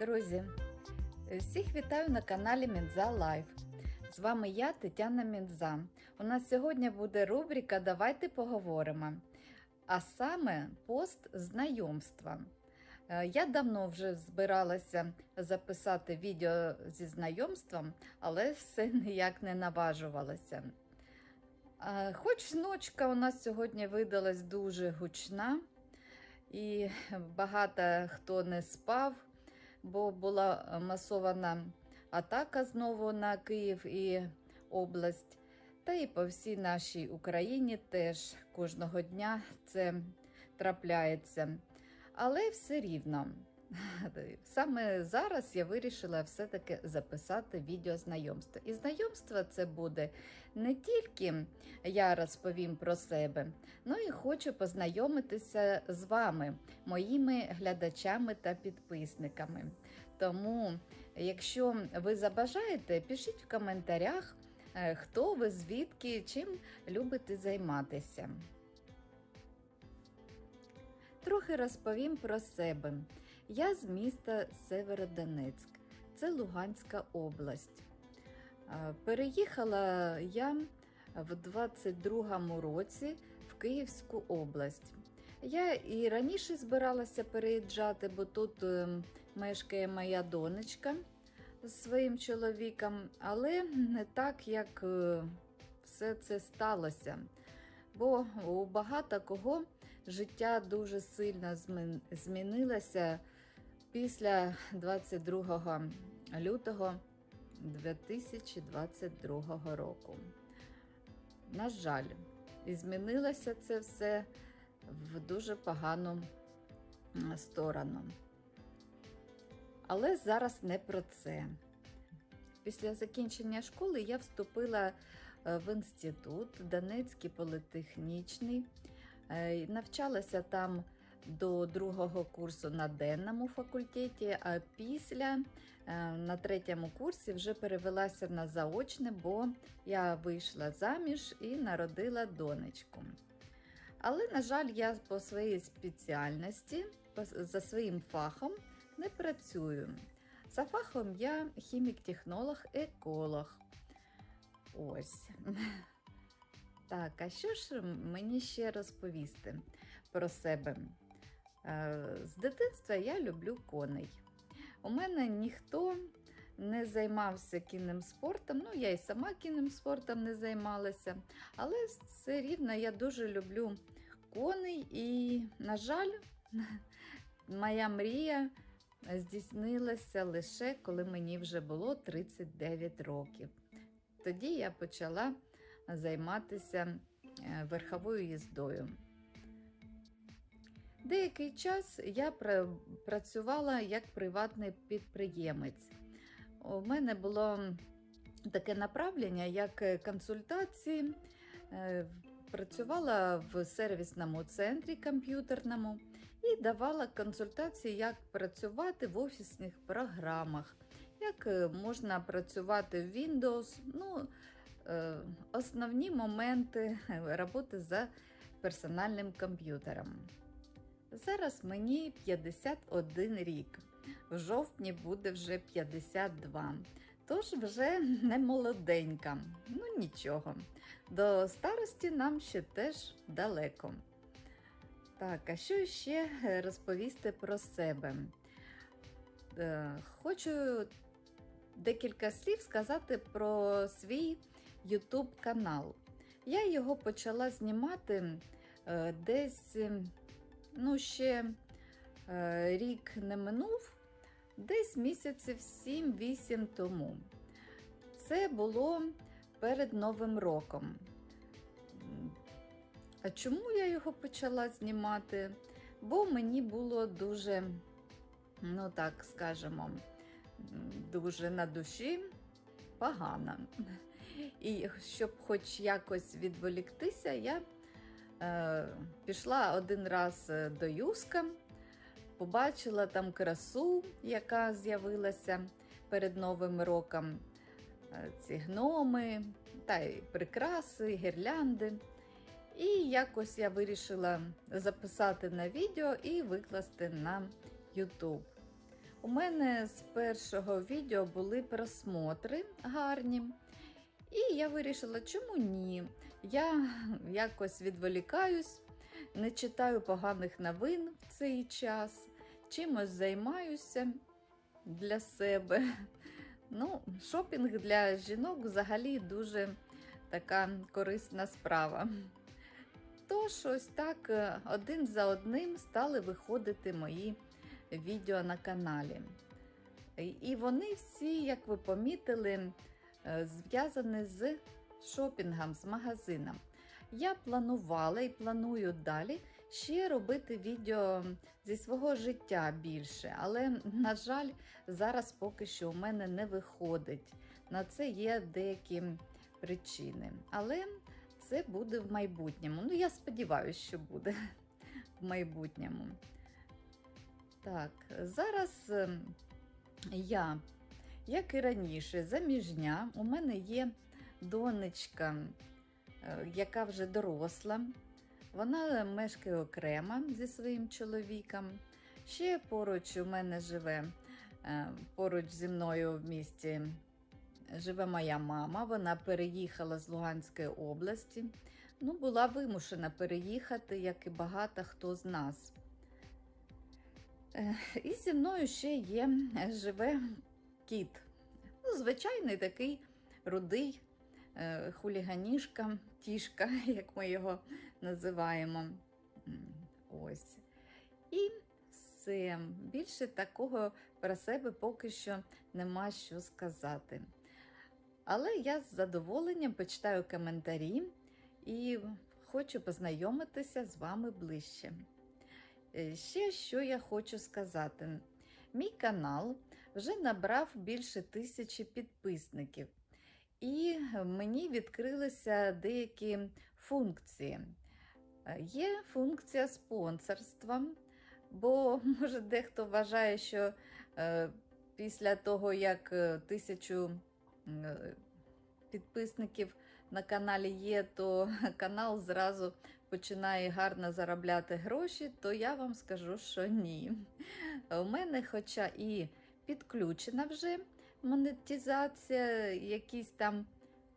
Друзі, всіх вітаю на каналі Мінза Лайф. З вами я, Тетяна Мінза. У нас сьогодні буде рубрика Давайте поговоримо. А саме пост знайомства. Е, Я давно вже збиралася записати відео зі знайомством, але все ніяк не наважувалася. Е, Хоч ночка у нас сьогодні видалась дуже гучна, і багато хто не спав, бо була масована атака знову на Київ і область. Та і по всій нашій Україні теж кожного дня це трапляється. Але все рівно. Саме зараз я вирішила все-таки записати відео знайомства. І знайомство це буде не тільки я розповім про себе, ну і хочу познайомитися з вами, моїми глядачами та підписниками. Тому, якщо ви забажаєте, пишіть в коментарях, е, хто ви, звідки, чим любите займатися. Трохи розповім про себе. Я з міста Северодонецьк, це Луганська область. Е, Переїхала я в 22-му році в Київську область. Я і раніше збиралася переїжджати, бо тут е, мешкає моя донечка з своїм чоловіком, але не так, як е, все це сталося. Бо у багато кого життя дуже сильно змін- змінилося після 22 лютого 2022 року. На жаль, і змінилося це все в дуже погану сторону. Але зараз не про це. Після закінчення школи я вступила е, в інститут Донецький політехнічний. Е, Навчалася там до другого курсу на денному факультеті, а після е, на третьому курсі вже перевелася на заочне, бо я вийшла заміж і народила донечку. Але, на жаль, я по своїй спеціальності, за своїм фахом не працюю. За фахом я хімік-технолог, еколог. Ось. Так, а що ж мені ще розповісти про себе? Е, З дитинства я люблю коней. У мене ніхто не займався кінним спортом. Ну, я і сама кінним спортом не займалася, але все рівно я дуже люблю коней, і, на жаль, моя мрія здійснилася лише коли мені вже було 39 років. Тоді я почала займатися е, верховою їздою. Деякий час я працювала як приватний підприємець. У мене було таке направлення, як е, консультації. Е, Працювала в сервісному центрі комп'ютерному і давала консультації, як працювати в офісних програмах, як е, можна працювати в Windows. Ну, основні моменти роботи за персональним комп'ютером. Зараз мені 51 рік. В жовтні буде вже 52. Тож вже не молоденька. Ну нічого. До старості нам ще теж далеко. Так, а що ще розповісти про себе? Е, Хочу декілька слів сказати про свій YouTube канал. Я його почала знімати е, десь е, ну, ще е, рік не минув, десь місяців 7-8 тому. Це було перед Новим роком. А чому я його почала знімати? Бо мені було дуже, ну так скажемо, дуже на душі погано. І щоб хоч якось відволіктися, я пішла один раз е, до Юска, побачила там красу, яка з'явилася перед Новим роком. Е, Ці гноми, та й прикраси, гірлянди. І якось я вирішила записати на відео і викласти на YouTube. У мене з першого відео були просмотри гарні. І я вирішила, чому ні? Я якось відволікаюсь, не читаю поганих новин в цей час, чимось займаюся для себе. Ну, шопінг для жінок взагалі дуже така корисна справа. Тож ось так е, один за одним стали виходити мої відео на каналі. І- вони всі, як ви помітили, е, зв'язані з шопінгом, з магазином. Я планувала і планую далі ще робити відео зі свого життя більше, але, на жаль, зараз поки що у мене не виходить. На це є деякі причини. Але це буде в майбутньому. Ну, я сподіваюся, що буде в майбутньому. Так, зараз ем, я, як і раніше, заміжня. У мене є донечка, е, яка вже доросла. Вона мешкає окремо зі своїм чоловіком. Ще поруч у мене живе, е, поруч зі мною в місті живе моя мама. Вона переїхала з Луганської області. Ну, була вимушена переїхати, як і багато хто з нас. Е, І зі мною ще є, живе кіт. Ну, звичайний такий рудий хуліганішка, тішка, як ми його називаємо. Ось. І все. Більше такого про себе поки що нема що сказати. Але я з задоволенням почитаю коментарі і хочу познайомитися з вами ближче. Е, Ще що я хочу сказати. Мій канал вже набрав більше тисячі підписників, і мені відкрилися деякі функції. Е, Є функція спонсорства, бо може дехто вважає, що е, після того, як е, тисячу підписників на каналі є, то канал зразу починає гарно заробляти гроші, то я вам скажу, що ні. У мене, хоча і підключена вже монетизація, якісь там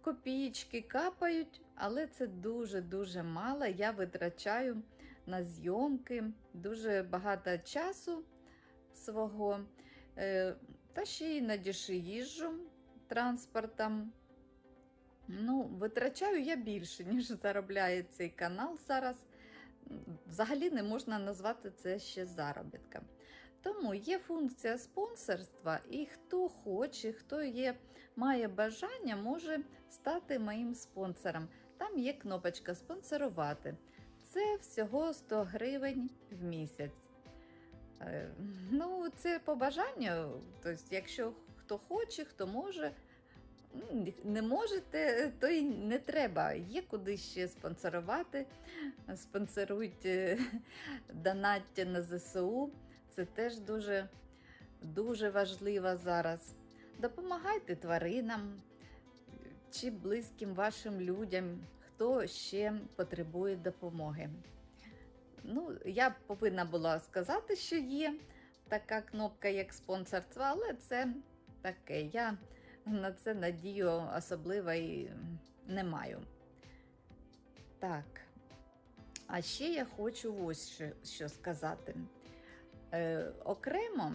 копійки капають, але це дуже-дуже мало. Я витрачаю на зйомки дуже багато часу свого, е, та ще іноді їжджу транспортом. Ну, витрачаю я більше, ніж заробляє цей канал зараз. Взагалі не можна назвати це ще заробітком. Тому є функція спонсорства, і хто хоче, хто є, має бажання, може стати моїм спонсором. Там є кнопочка спонсорувати. Це всього 100 гривень в місяць. Е, Ну, це по бажанню. Тобто, якщо хто хоче, хто може. Ну, Не можете, то й не треба. Є куди ще спонсорувати. Спонсоруйте донаття на ЗСУ. Це теж дуже, дуже важливо зараз. Допомагайте тваринам чи близьким вашим людям, хто ще потребує допомоги. Ну, я повинна була сказати, що є така кнопка, як спонсорство, але це таке. Я на це надію особливо і не маю. Так. А ще я хочу ось що, що сказати. Е, окремо,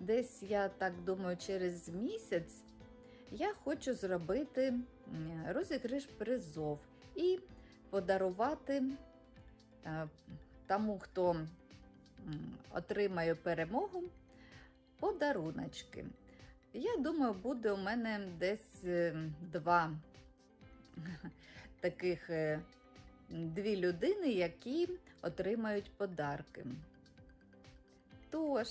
десь я так думаю, через місяць я хочу зробити розіграш призов і подарувати е, тому, хто отримає перемогу, подаруночки. Я думаю, буде у мене десь е, два таких е, дві людини, які отримають подарки. Тож,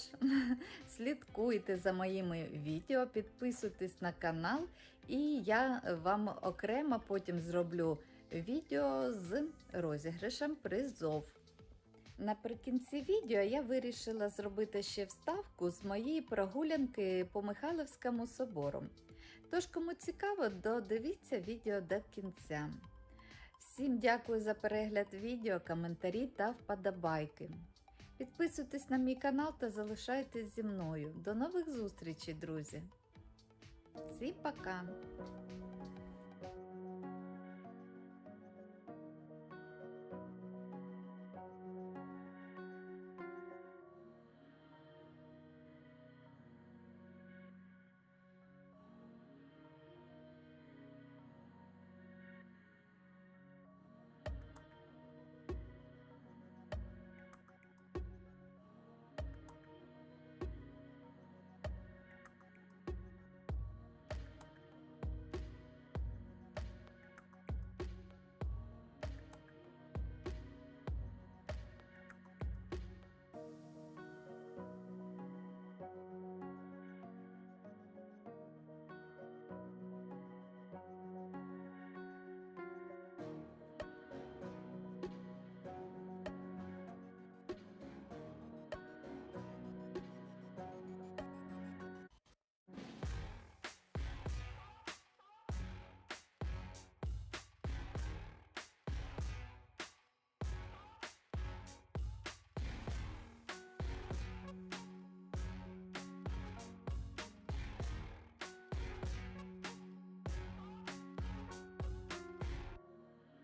слідкуйте за моїми відео, підписуйтесь на канал, і я вам окремо потім зроблю відео з розіграшем призов. Наприкінці відео я вирішила зробити ще вставку з моєї прогулянки по Михайловському собору. Тож, кому цікаво, додивіться відео до кінця. Всім дякую за перегляд відео, коментарі та вподобайки. Підписуйтесь на мій канал та залишайтесь зі мною. До нових зустрічей, друзі! Всім пока!